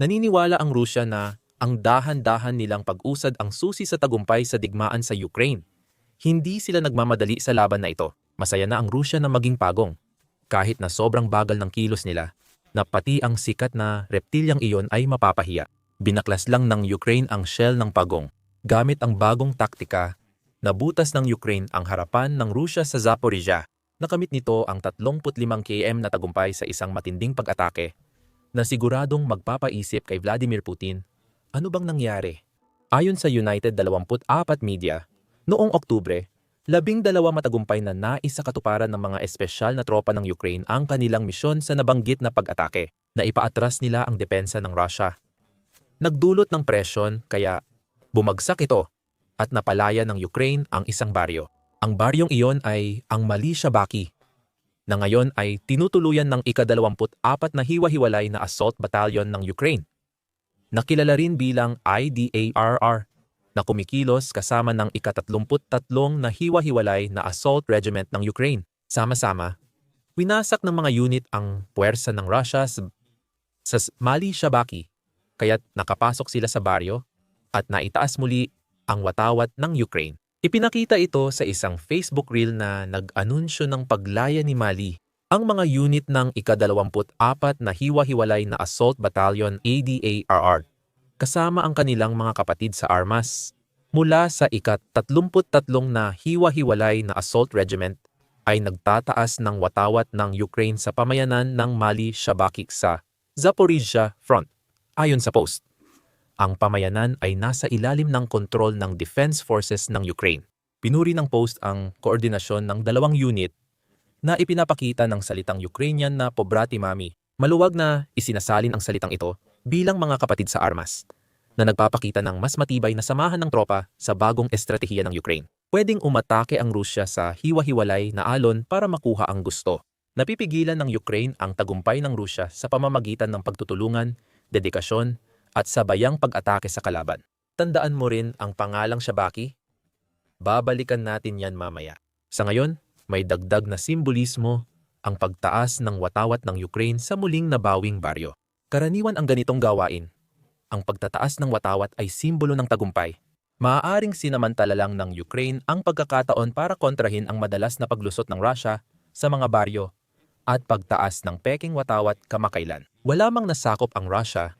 Naniniwala ang Rusya na ang dahan-dahan nilang pag-usad ang susi sa tagumpay sa digmaan sa Ukraine. Hindi sila nagmamadali sa laban na ito. Masaya na ang Rusya na maging pagong. Kahit na sobrang bagal ng kilos nila, na pati ang sikat na reptilyang iyon ay mapapahiya. Binaklas lang ng Ukraine ang shell ng pagong. Gamit ang bagong taktika, nabutas ng Ukraine ang harapan ng Rusya sa Zaporizhia. Nakamit nito ang 35 km na tagumpay sa isang matinding pag-atake na siguradong magpapaisip kay Vladimir Putin, ano bang nangyari? Ayon sa United 24 Media, noong Oktubre, labing dalawa matagumpay na nais sa katuparan ng mga espesyal na tropa ng Ukraine ang kanilang misyon sa nabanggit na pag-atake na ipaatras nila ang depensa ng Russia. Nagdulot ng presyon kaya bumagsak ito at napalaya ng Ukraine ang isang baryo. Ang baryong iyon ay ang Malisha Baki na ngayon ay tinutuluyan ng ika-24 na hiwa-hiwalay na assault battalion ng Ukraine. Nakilala rin bilang IDARR na kumikilos kasama ng ika-33 na hiwa-hiwalay na assault regiment ng Ukraine. Sama-sama, winasak ng mga unit ang puwersa ng Russia sa, sa Mali Shabaki kaya't nakapasok sila sa baryo at naitaas muli ang watawat ng Ukraine. Ipinakita ito sa isang Facebook reel na nag-anunsyo ng paglaya ni Mali. Ang mga unit ng ika-24 na hiwa-hiwalay na Assault Battalion ADARR kasama ang kanilang mga kapatid sa armas. Mula sa ika-33 na hiwa-hiwalay na Assault Regiment ay nagtataas ng watawat ng Ukraine sa pamayanan ng Mali Shabakik sa Zaporizhia Front. Ayon sa post, ang pamayanan ay nasa ilalim ng kontrol ng Defense Forces ng Ukraine. Pinuri ng post ang koordinasyon ng dalawang unit na ipinapakita ng salitang Ukrainian na Pobrati Mami. Maluwag na isinasalin ang salitang ito bilang mga kapatid sa armas na nagpapakita ng mas matibay na samahan ng tropa sa bagong estratehiya ng Ukraine. Pwedeng umatake ang Rusya sa hiwa-hiwalay na alon para makuha ang gusto. Napipigilan ng Ukraine ang tagumpay ng Rusya sa pamamagitan ng pagtutulungan, dedikasyon, at sabayang pag-atake sa kalaban. Tandaan mo rin ang pangalang Shabaki? Babalikan natin yan mamaya. Sa ngayon, may dagdag na simbolismo ang pagtaas ng watawat ng Ukraine sa muling nabawing baryo. Karaniwan ang ganitong gawain. Ang pagtataas ng watawat ay simbolo ng tagumpay. Maaaring sinamantala lang ng Ukraine ang pagkakataon para kontrahin ang madalas na paglusot ng Russia sa mga baryo at pagtaas ng peking watawat kamakailan. Wala mang nasakop ang Russia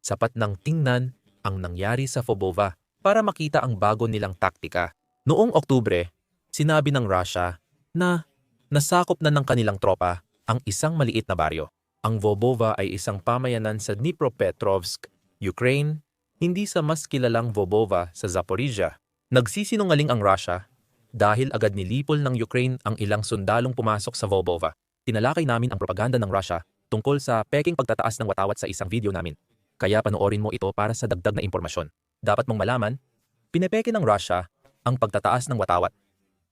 sapat ng tingnan ang nangyari sa Fobova para makita ang bago nilang taktika. Noong Oktubre, sinabi ng Russia na nasakop na ng kanilang tropa ang isang maliit na baryo. Ang Vobova ay isang pamayanan sa Dnipropetrovsk, Ukraine, hindi sa mas kilalang Vobova sa Zaporizhia. Nagsisinungaling ang Russia dahil agad nilipol ng Ukraine ang ilang sundalong pumasok sa Vobova. Tinalakay namin ang propaganda ng Russia tungkol sa peking pagtataas ng watawat sa isang video namin kaya panoorin mo ito para sa dagdag na impormasyon. Dapat mong malaman, pinepeke ng Russia ang pagtataas ng watawat.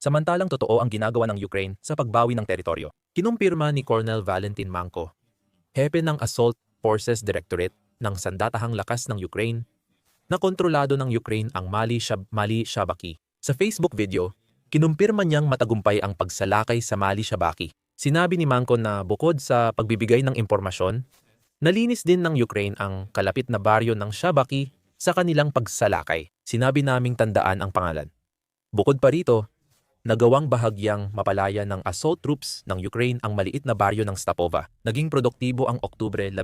Samantalang totoo ang ginagawa ng Ukraine sa pagbawi ng teritoryo. Kinumpirma ni Colonel Valentin Manko, hepe ng Assault Forces Directorate ng Sandatahang Lakas ng Ukraine, na kontrolado ng Ukraine ang Mali, Shab Mali Shabaki. Sa Facebook video, kinumpirma niyang matagumpay ang pagsalakay sa Mali Shabaki. Sinabi ni Manko na bukod sa pagbibigay ng impormasyon, Nalinis din ng Ukraine ang kalapit na baryo ng Shabaki sa kanilang pagsalakay. Sinabi naming tandaan ang pangalan. Bukod pa rito, nagawang bahagyang mapalaya ng assault troops ng Ukraine ang maliit na baryo ng Stapova. Naging produktibo ang Oktubre 12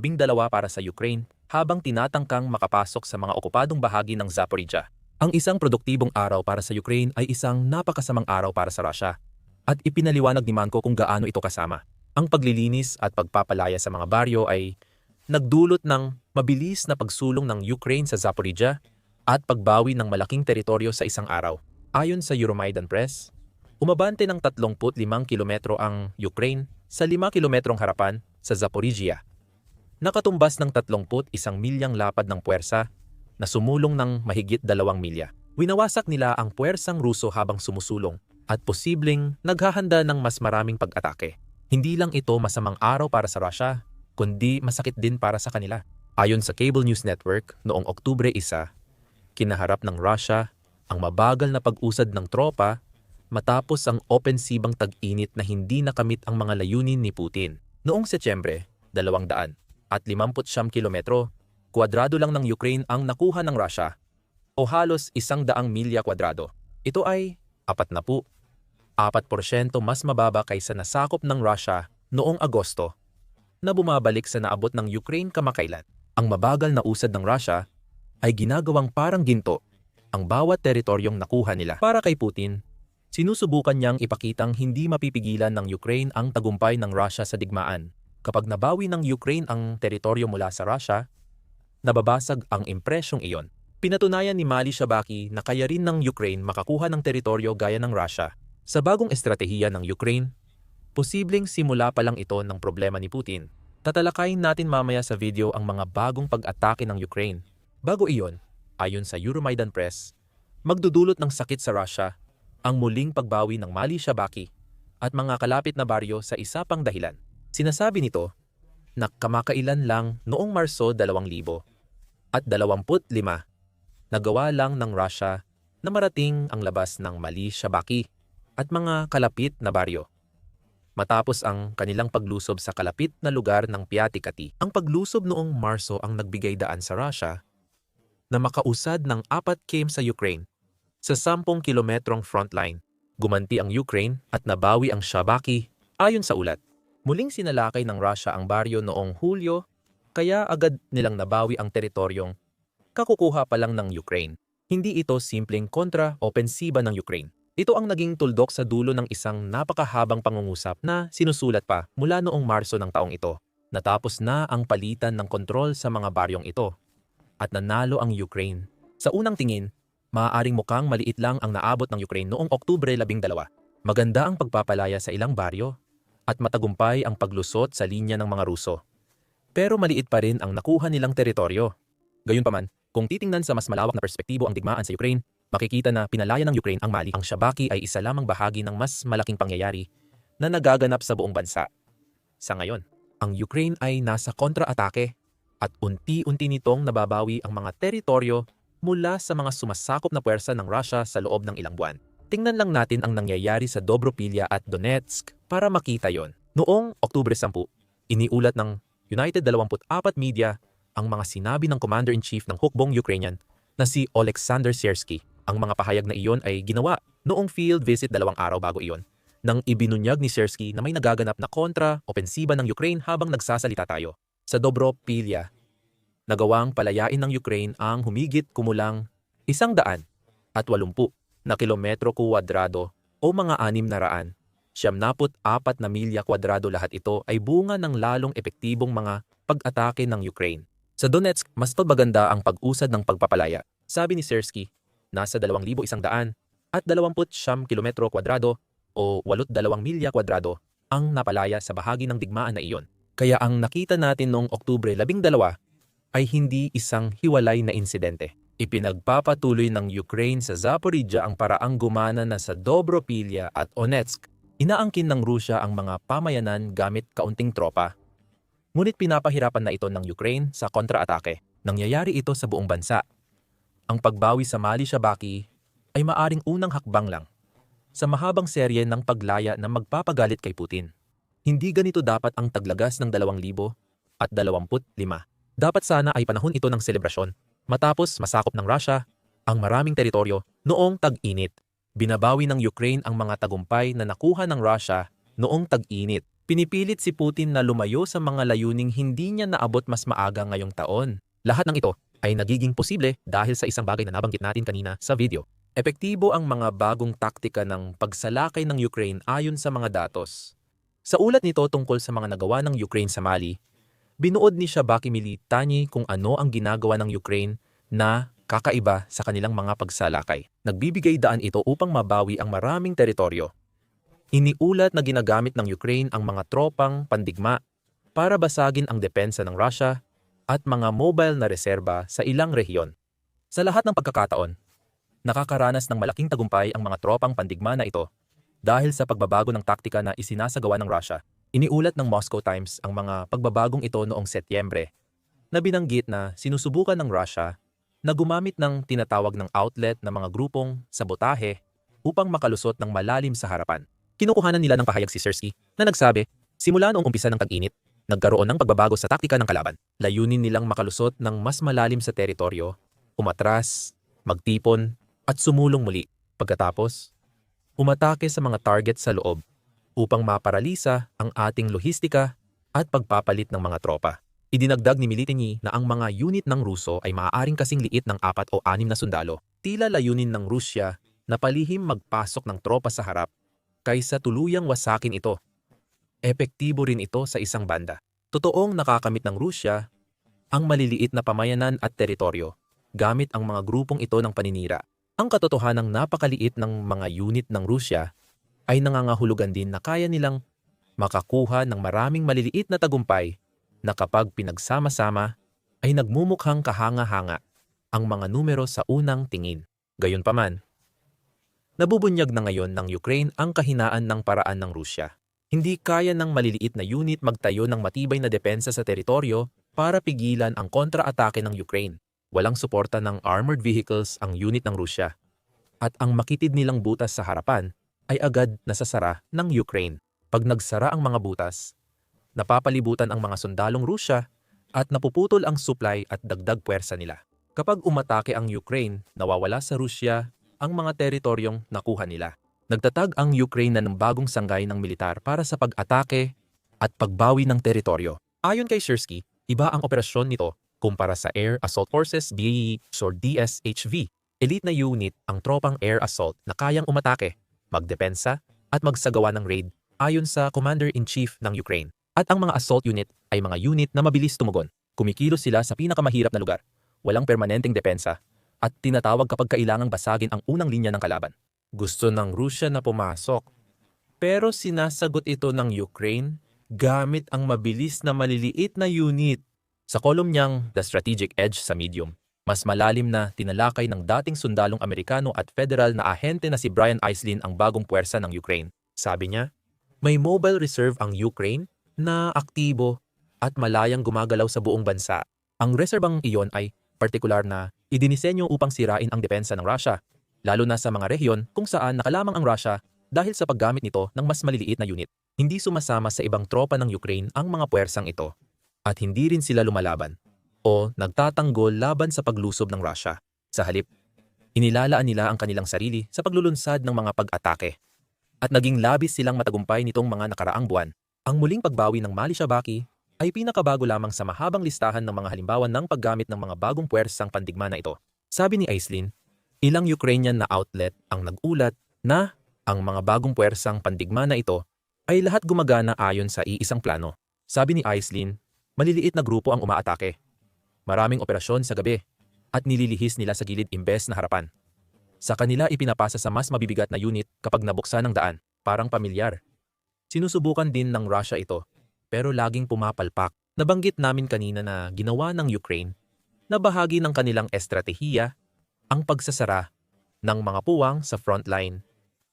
para sa Ukraine habang tinatangkang makapasok sa mga okupadong bahagi ng Zaporizhia. Ang isang produktibong araw para sa Ukraine ay isang napakasamang araw para sa Russia at ipinaliwanag ni Manko kung gaano ito kasama. Ang paglilinis at pagpapalaya sa mga baryo ay nagdulot ng mabilis na pagsulong ng Ukraine sa Zaporizhia at pagbawi ng malaking teritoryo sa isang araw. Ayon sa Euromaidan Press, umabante ng 35 kilometro ang Ukraine sa 5 kilometrong harapan sa Zaporizhia. Nakatumbas ng 31 milyang lapad ng puwersa na sumulong ng mahigit 2 milya. Winawasak nila ang puwersang Ruso habang sumusulong at posibleng naghahanda ng mas maraming pag-atake. Hindi lang ito masamang araw para sa Russia, kundi masakit din para sa kanila. Ayon sa Cable News Network, noong Oktubre 1, kinaharap ng Russia ang mabagal na pag-usad ng tropa matapos ang opensibang tag-init na hindi nakamit ang mga layunin ni Putin. Noong Setyembre, 200 at 59 kilometro, kwadrado lang ng Ukraine ang nakuha ng Russia o halos isang daang milya kwadrado. Ito ay apat na po. 4% mas mababa kaysa nasakop ng Russia noong Agosto na bumabalik sa naabot ng Ukraine kamakailan. Ang mabagal na usad ng Russia ay ginagawang parang ginto ang bawat teritoryong nakuha nila. Para kay Putin, sinusubukan niyang ipakitang hindi mapipigilan ng Ukraine ang tagumpay ng Russia sa digmaan. Kapag nabawi ng Ukraine ang teritoryo mula sa Russia, nababasag ang impresyong iyon. Pinatunayan ni Mali Shabaki na kaya rin ng Ukraine makakuha ng teritoryo gaya ng Russia. Sa bagong estratehiya ng Ukraine, posibleng simula pa lang ito ng problema ni Putin. Tatalakayin natin mamaya sa video ang mga bagong pag-atake ng Ukraine. Bago iyon, ayon sa Euromaidan Press, magdudulot ng sakit sa Russia ang muling pagbawi ng Mali Shabaki at mga kalapit na baryo sa isa pang dahilan. Sinasabi nito na kamakailan lang noong Marso 2000 at 25 nagawa lang ng Russia na marating ang labas ng Mali Shabaki at mga kalapit na baryo. Matapos ang kanilang paglusob sa kalapit na lugar ng Piatikati, ang paglusob noong Marso ang nagbigay daan sa Russia na makausad ng 4 km sa Ukraine sa 10 kilometrong frontline. Gumanti ang Ukraine at nabawi ang Shabaki ayon sa ulat. Muling sinalakay ng Russia ang baryo noong Hulyo kaya agad nilang nabawi ang teritoryong kakukuha pa lang ng Ukraine. Hindi ito simpleng kontra-opensiba ng Ukraine. Ito ang naging tuldok sa dulo ng isang napakahabang pangungusap na sinusulat pa mula noong Marso ng taong ito. Natapos na ang palitan ng kontrol sa mga baryong ito at nanalo ang Ukraine. Sa unang tingin, maaaring mukhang maliit lang ang naabot ng Ukraine noong Oktubre 12. Maganda ang pagpapalaya sa ilang baryo at matagumpay ang paglusot sa linya ng mga Ruso. Pero maliit pa rin ang nakuha nilang teritoryo. Gayunpaman, kung titingnan sa mas malawak na perspektibo ang digmaan sa Ukraine, makikita na pinalaya ng Ukraine ang Mali. Ang Shabaki ay isa lamang bahagi ng mas malaking pangyayari na nagaganap sa buong bansa. Sa ngayon, ang Ukraine ay nasa kontra-atake at unti-unti nitong nababawi ang mga teritoryo mula sa mga sumasakop na puwersa ng Russia sa loob ng ilang buwan. Tingnan lang natin ang nangyayari sa Dobropilya at Donetsk para makita yon. Noong Oktubre 10, iniulat ng United 24 Media ang mga sinabi ng Commander-in-Chief ng Hukbong Ukrainian na si Alexander Siersky. Ang mga pahayag na iyon ay ginawa noong field visit dalawang araw bago iyon nang ibinunyag ni Siersky na may nagaganap na kontra-opensiba ng Ukraine habang nagsasalita tayo. Sa Dobropilya, nagawang palayain ng Ukraine ang humigit kumulang isang daan at walumpu na kilometro kuwadrado o mga anim na raan. Siyamnaput apat na milya kwadrado lahat ito ay bunga ng lalong epektibong mga pag-atake ng Ukraine. Sa Donetsk, mas pabaganda ang pag-usad ng pagpapalaya. Sabi ni Sersky, nasa 2,100 at 20 kilometro kwadrado o 82 milya kwadrado ang napalaya sa bahagi ng digmaan na iyon. Kaya ang nakita natin noong Oktubre 12 ay hindi isang hiwalay na insidente. Ipinagpapatuloy ng Ukraine sa Zaporizhia ang paraang gumana na sa Dobropilya at Onetsk. Inaangkin ng Rusya ang mga pamayanan gamit kaunting tropa. Ngunit pinapahirapan na ito ng Ukraine sa kontra-atake. Nangyayari ito sa buong bansa. Ang pagbawi sa Mali Shabaki ay maaring unang hakbang lang sa mahabang serye ng paglaya na magpapagalit kay Putin. Hindi ganito dapat ang taglagas ng 2,000 at 25. Dapat sana ay panahon ito ng selebrasyon matapos masakop ng Russia ang maraming teritoryo noong tag-init. Binabawi ng Ukraine ang mga tagumpay na nakuha ng Russia noong tag-init. Pinipilit si Putin na lumayo sa mga layuning hindi niya naabot mas maaga ngayong taon. Lahat ng ito ay nagiging posible dahil sa isang bagay na nabanggit natin kanina sa video. Epektibo ang mga bagong taktika ng pagsalakay ng Ukraine ayon sa mga datos. Sa ulat nito tungkol sa mga nagawa ng Ukraine sa Mali, binuod ni Shabaki Militani kung ano ang ginagawa ng Ukraine na kakaiba sa kanilang mga pagsalakay. Nagbibigay daan ito upang mabawi ang maraming teritoryo. Iniulat na ginagamit ng Ukraine ang mga tropang pandigma para basagin ang depensa ng Russia at mga mobile na reserba sa ilang rehiyon. Sa lahat ng pagkakataon, nakakaranas ng malaking tagumpay ang mga tropang pandigma na ito dahil sa pagbabago ng taktika na isinasagawa ng Russia. Iniulat ng Moscow Times ang mga pagbabagong ito noong Setyembre na binanggit na sinusubukan ng Russia na gumamit ng tinatawag ng outlet na mga grupong sabotahe upang makalusot ng malalim sa harapan. Kinukuhanan nila ng pahayag si Sersky na nagsabi, simula noong umpisa ng tag-init, nagkaroon ng pagbabago sa taktika ng kalaban. Layunin nilang makalusot ng mas malalim sa teritoryo, umatras, magtipon, at sumulong muli. Pagkatapos, umatake sa mga target sa loob upang maparalisa ang ating lohistika at pagpapalit ng mga tropa. Idinagdag ni Militini na ang mga unit ng Ruso ay maaaring kasing liit ng apat o anim na sundalo. Tila layunin ng Rusya na palihim magpasok ng tropa sa harap kaysa tuluyang wasakin ito. Epektibo rin ito sa isang banda. Totoong nakakamit ng Rusya ang maliliit na pamayanan at teritoryo gamit ang mga grupong ito ng paninira. Ang katotohanang napakaliit ng mga unit ng Rusya ay nangangahulugan din na kaya nilang makakuha ng maraming maliliit na tagumpay na kapag pinagsama-sama ay nagmumukhang kahanga-hanga ang mga numero sa unang tingin. Gayunpaman, nabubunyag na ngayon ng Ukraine ang kahinaan ng paraan ng Rusya. Hindi kaya ng maliliit na unit magtayo ng matibay na depensa sa teritoryo para pigilan ang kontra-atake ng Ukraine. Walang suporta ng armored vehicles ang unit ng Rusya. At ang makitid nilang butas sa harapan ay agad nasasara ng Ukraine. Pag nagsara ang mga butas, napapalibutan ang mga sundalong Rusya at napuputol ang supply at dagdag puwersa nila. Kapag umatake ang Ukraine, nawawala sa Rusya ang mga teritoryong nakuha nila. Nagtatag ang Ukraine na ng bagong sanggay ng militar para sa pag-atake at pagbawi ng teritoryo. Ayon kay Shersky, iba ang operasyon nito kumpara sa Air Assault Forces BAE or DSHV. Elite na unit ang tropang air assault na kayang umatake, magdepensa at magsagawa ng raid ayon sa Commander-in-Chief ng Ukraine. At ang mga assault unit ay mga unit na mabilis tumugon. Kumikilos sila sa pinakamahirap na lugar, walang permanenteng depensa, at tinatawag kapag kailangang basagin ang unang linya ng kalaban. Gusto ng Rusya na pumasok, pero sinasagot ito ng Ukraine gamit ang mabilis na maliliit na unit. Sa kolum niyang The Strategic Edge sa Medium, mas malalim na tinalakay ng dating sundalong Amerikano at federal na ahente na si Brian Aislinn ang bagong puwersa ng Ukraine. Sabi niya, may mobile reserve ang Ukraine na aktibo at malayang gumagalaw sa buong bansa. Ang reserbang iyon ay partikular na idinisenyo upang sirain ang depensa ng Russia, lalo na sa mga rehiyon kung saan nakalamang ang Russia dahil sa paggamit nito ng mas maliliit na unit. Hindi sumasama sa ibang tropa ng Ukraine ang mga puwersang ito at hindi rin sila lumalaban o nagtatanggol laban sa paglusob ng Russia. Sa halip, inilalaan nila ang kanilang sarili sa paglulunsad ng mga pag-atake at naging labis silang matagumpay nitong mga nakaraang buwan ang muling pagbawi ng Mali Shabaki ay pinakabago lamang sa mahabang listahan ng mga halimbawa ng paggamit ng mga bagong puwersang pandigma na ito. Sabi ni Aislinn, ilang Ukrainian na outlet ang nag-ulat na ang mga bagong puwersang pandigma na ito ay lahat gumagana ayon sa iisang plano. Sabi ni Aislinn, maliliit na grupo ang umaatake. Maraming operasyon sa gabi at nililihis nila sa gilid imbes na harapan. Sa kanila ipinapasa sa mas mabibigat na unit kapag nabuksan ng daan, parang pamilyar. Sinusubukan din ng Russia ito, pero laging pumapalpak. Nabanggit namin kanina na ginawa ng Ukraine na bahagi ng kanilang estratehiya ang pagsasara ng mga puwang sa frontline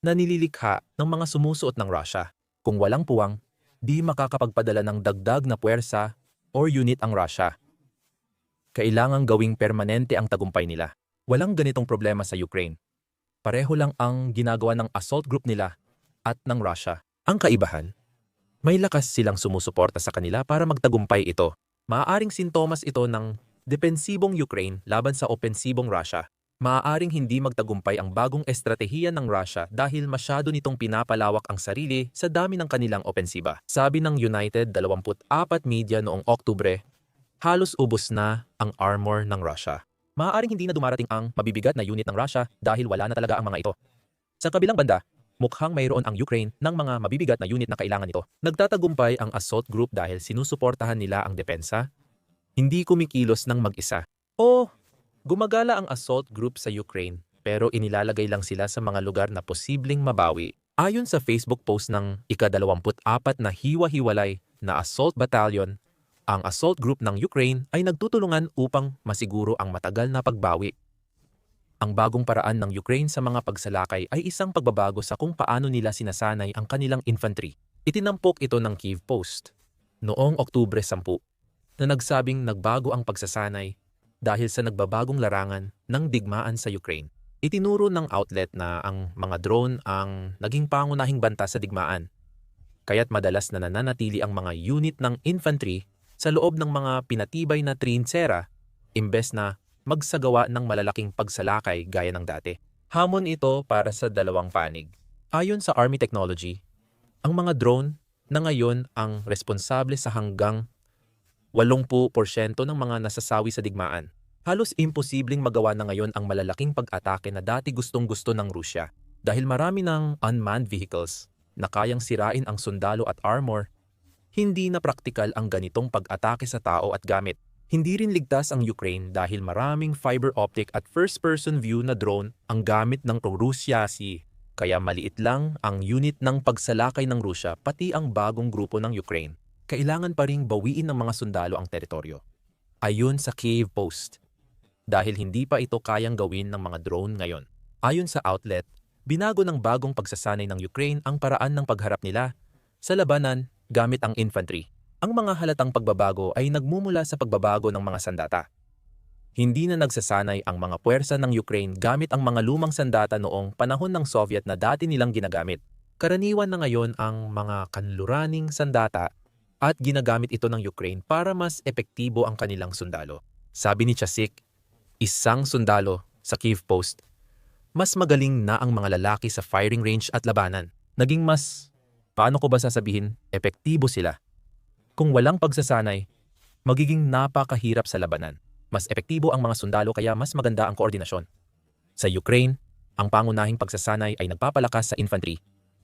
na nililikha ng mga sumusuot ng Russia. Kung walang puwang, di makakapagpadala ng dagdag na puwersa or unit ang Russia. Kailangang gawing permanente ang tagumpay nila. Walang ganitong problema sa Ukraine. Pareho lang ang ginagawa ng assault group nila at ng Russia. Ang kaibahan, may lakas silang sumusuporta sa kanila para magtagumpay ito. Maaaring sintomas ito ng depensibong Ukraine laban sa opensibong Russia. Maaaring hindi magtagumpay ang bagong estratehiya ng Russia dahil masyado nitong pinapalawak ang sarili sa dami ng kanilang opensiba. Sabi ng United 24 Media noong Oktubre, halos ubos na ang armor ng Russia. Maaaring hindi na dumarating ang mabibigat na unit ng Russia dahil wala na talaga ang mga ito. Sa kabilang banda, mukhang mayroon ang Ukraine ng mga mabibigat na unit na kailangan nito. Nagtatagumpay ang assault group dahil sinusuportahan nila ang depensa, hindi kumikilos ng mag-isa. O gumagala ang assault group sa Ukraine pero inilalagay lang sila sa mga lugar na posibleng mabawi. Ayon sa Facebook post ng ika-24 na hiwa-hiwalay na assault battalion, ang assault group ng Ukraine ay nagtutulungan upang masiguro ang matagal na pagbawi ang bagong paraan ng Ukraine sa mga pagsalakay ay isang pagbabago sa kung paano nila sinasanay ang kanilang infantry. Itinampok ito ng Kiev Post noong Oktubre 10 na nagsabing nagbago ang pagsasanay dahil sa nagbabagong larangan ng digmaan sa Ukraine. Itinuro ng outlet na ang mga drone ang naging pangunahing banta sa digmaan. kaya't madalas na nananatili ang mga unit ng infantry sa loob ng mga pinatibay na trinsera imbes na magsagawa ng malalaking pagsalakay gaya ng dati. Hamon ito para sa dalawang panig. Ayon sa Army Technology, ang mga drone na ngayon ang responsable sa hanggang 80% ng mga nasasawi sa digmaan. Halos imposibleng magawa na ngayon ang malalaking pag-atake na dati gustong-gusto ng Rusya dahil marami ng unmanned vehicles na kayang sirain ang sundalo at armor. Hindi na praktikal ang ganitong pag-atake sa tao at gamit. Hindi rin ligtas ang Ukraine dahil maraming fiber optic at first-person view na drone ang gamit ng Rusya si kaya maliit lang ang unit ng pagsalakay ng Rusya pati ang bagong grupo ng Ukraine. Kailangan pa ring bawiin ng mga sundalo ang teritoryo. Ayon sa Kiev Post. Dahil hindi pa ito kayang gawin ng mga drone ngayon. Ayon sa outlet, binago ng bagong pagsasanay ng Ukraine ang paraan ng pagharap nila sa labanan gamit ang infantry. Ang mga halatang pagbabago ay nagmumula sa pagbabago ng mga sandata. Hindi na nagsasanay ang mga puwersa ng Ukraine gamit ang mga lumang sandata noong panahon ng Soviet na dati nilang ginagamit. Karaniwan na ngayon ang mga kanluraning sandata at ginagamit ito ng Ukraine para mas epektibo ang kanilang sundalo. Sabi ni Chasik, isang sundalo sa Kiev Post, mas magaling na ang mga lalaki sa firing range at labanan. Naging mas, paano ko ba sasabihin, epektibo sila. Kung walang pagsasanay, magiging napakahirap sa labanan. Mas epektibo ang mga sundalo kaya mas maganda ang koordinasyon. Sa Ukraine, ang pangunahing pagsasanay ay nagpapalakas sa infantry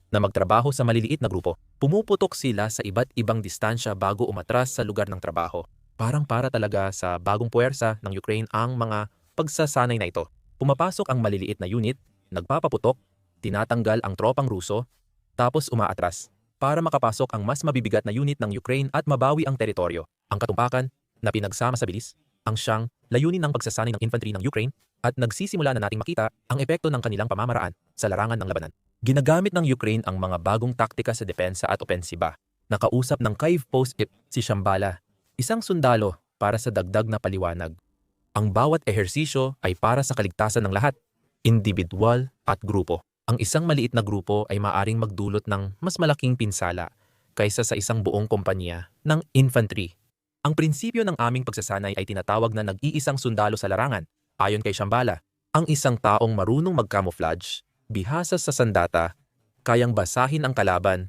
na magtrabaho sa maliliit na grupo. Pumuputok sila sa iba't ibang distansya bago umatras sa lugar ng trabaho. Parang para talaga sa bagong puwersa ng Ukraine ang mga pagsasanay na ito. Pumapasok ang maliliit na unit, nagpapaputok, tinatanggal ang tropang Ruso, tapos umaatras para makapasok ang mas mabibigat na unit ng Ukraine at mabawi ang teritoryo. Ang katumpakan na pinagsama sa bilis, ang siyang layunin ng pagsasanay ng infantry ng Ukraine at nagsisimula na nating makita ang epekto ng kanilang pamamaraan sa larangan ng labanan. Ginagamit ng Ukraine ang mga bagong taktika sa depensa at opensiba. Nakausap ng Kyiv Post Ip si Shambhala, isang sundalo para sa dagdag na paliwanag. Ang bawat ehersisyo ay para sa kaligtasan ng lahat, individual at grupo. Ang isang maliit na grupo ay maaring magdulot ng mas malaking pinsala kaysa sa isang buong kompanya ng infantry. Ang prinsipyo ng aming pagsasanay ay tinatawag na nag-iisang sundalo sa larangan. Ayon kay Shambhala, ang isang taong marunong mag-camouflage bihasa sa sandata, kayang basahin ang kalaban,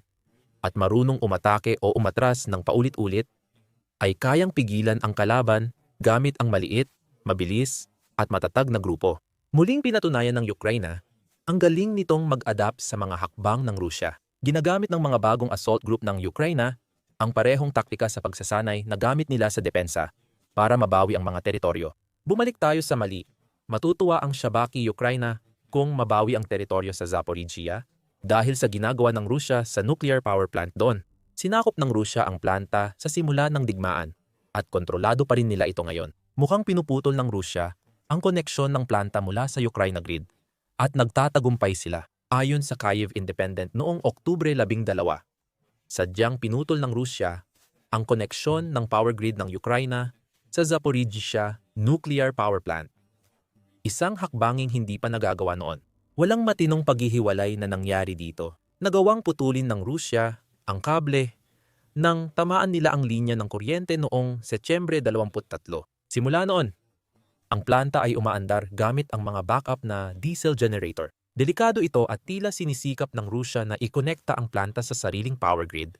at marunong umatake o umatras ng paulit-ulit, ay kayang pigilan ang kalaban gamit ang maliit, mabilis, at matatag na grupo. Muling pinatunayan ng Ukraine ang galing nitong mag-adapt sa mga hakbang ng Rusya. Ginagamit ng mga bagong assault group ng Ukraine ang parehong taktika sa pagsasanay na gamit nila sa depensa para mabawi ang mga teritoryo. Bumalik tayo sa mali. Matutuwa ang Shabaki Ukraine kung mabawi ang teritoryo sa Zaporizhia dahil sa ginagawa ng Rusya sa nuclear power plant doon. Sinakop ng Rusya ang planta sa simula ng digmaan at kontrolado pa rin nila ito ngayon. Mukhang pinuputol ng Rusya ang koneksyon ng planta mula sa Ukraine grid at nagtatagumpay sila ayon sa Kyiv Independent noong Oktubre 12. Sadyang pinutol ng Rusya ang koneksyon ng power grid ng Ukraine sa Zaporizhia nuclear power plant Isang hakbanging hindi pa nagagawa noon. Walang matinong paghihiwalay na nangyari dito. Nagawang putulin ng Rusya ang kable nang tamaan nila ang linya ng kuryente noong Setyembre 23. Simula noon, ang planta ay umaandar gamit ang mga backup na diesel generator. Delikado ito at tila sinisikap ng Rusya na ikonekta ang planta sa sariling power grid.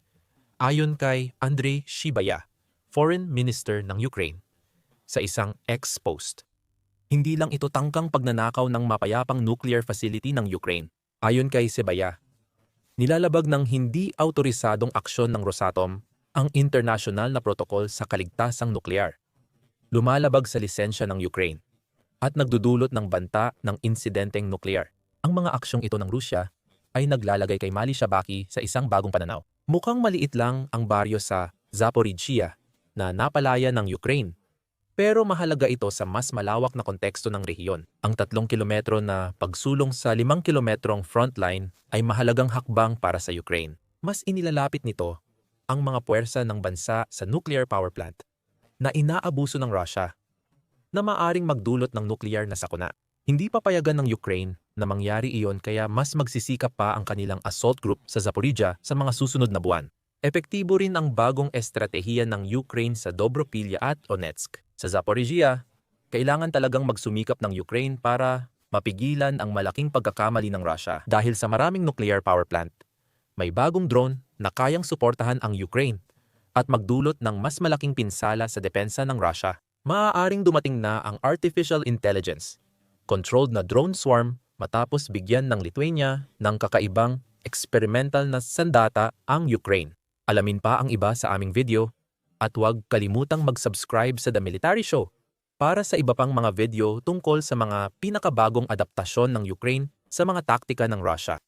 Ayon kay Andrei Shibaya, Foreign Minister ng Ukraine, sa isang ex-post. Hindi lang ito tangkang pagnanakaw ng mapayapang nuclear facility ng Ukraine. Ayon kay Sebaya, nilalabag ng hindi autorisadong aksyon ng Rosatom ang international na protokol sa kaligtasang nuklear. Lumalabag sa lisensya ng Ukraine at nagdudulot ng banta ng insidenteng nuklear. Ang mga aksyong ito ng Rusya ay naglalagay kay Mali Shabaki sa isang bagong pananaw. Mukhang maliit lang ang baryo sa Zaporizhia na napalaya ng Ukraine pero mahalaga ito sa mas malawak na konteksto ng rehiyon. Ang tatlong kilometro na pagsulong sa limang kilometrong frontline ay mahalagang hakbang para sa Ukraine. Mas inilalapit nito ang mga puwersa ng bansa sa nuclear power plant na inaabuso ng Russia na maaring magdulot ng nuclear na sakuna. Hindi papayagan ng Ukraine na mangyari iyon kaya mas magsisikap pa ang kanilang assault group sa Zaporizhia sa mga susunod na buwan. Epektibo rin ang bagong estratehiya ng Ukraine sa Dobropilya at Donetsk. Sa Zaporizhia, kailangan talagang magsumikap ng Ukraine para mapigilan ang malaking pagkakamali ng Russia dahil sa maraming nuclear power plant. May bagong drone na kayang suportahan ang Ukraine at magdulot ng mas malaking pinsala sa depensa ng Russia. Maaaring dumating na ang artificial intelligence, controlled na drone swarm matapos bigyan ng Lithuania ng kakaibang experimental na sandata ang Ukraine. Alamin pa ang iba sa aming video at huwag kalimutang mag-subscribe sa The Military Show para sa iba pang mga video tungkol sa mga pinakabagong adaptasyon ng Ukraine sa mga taktika ng Russia.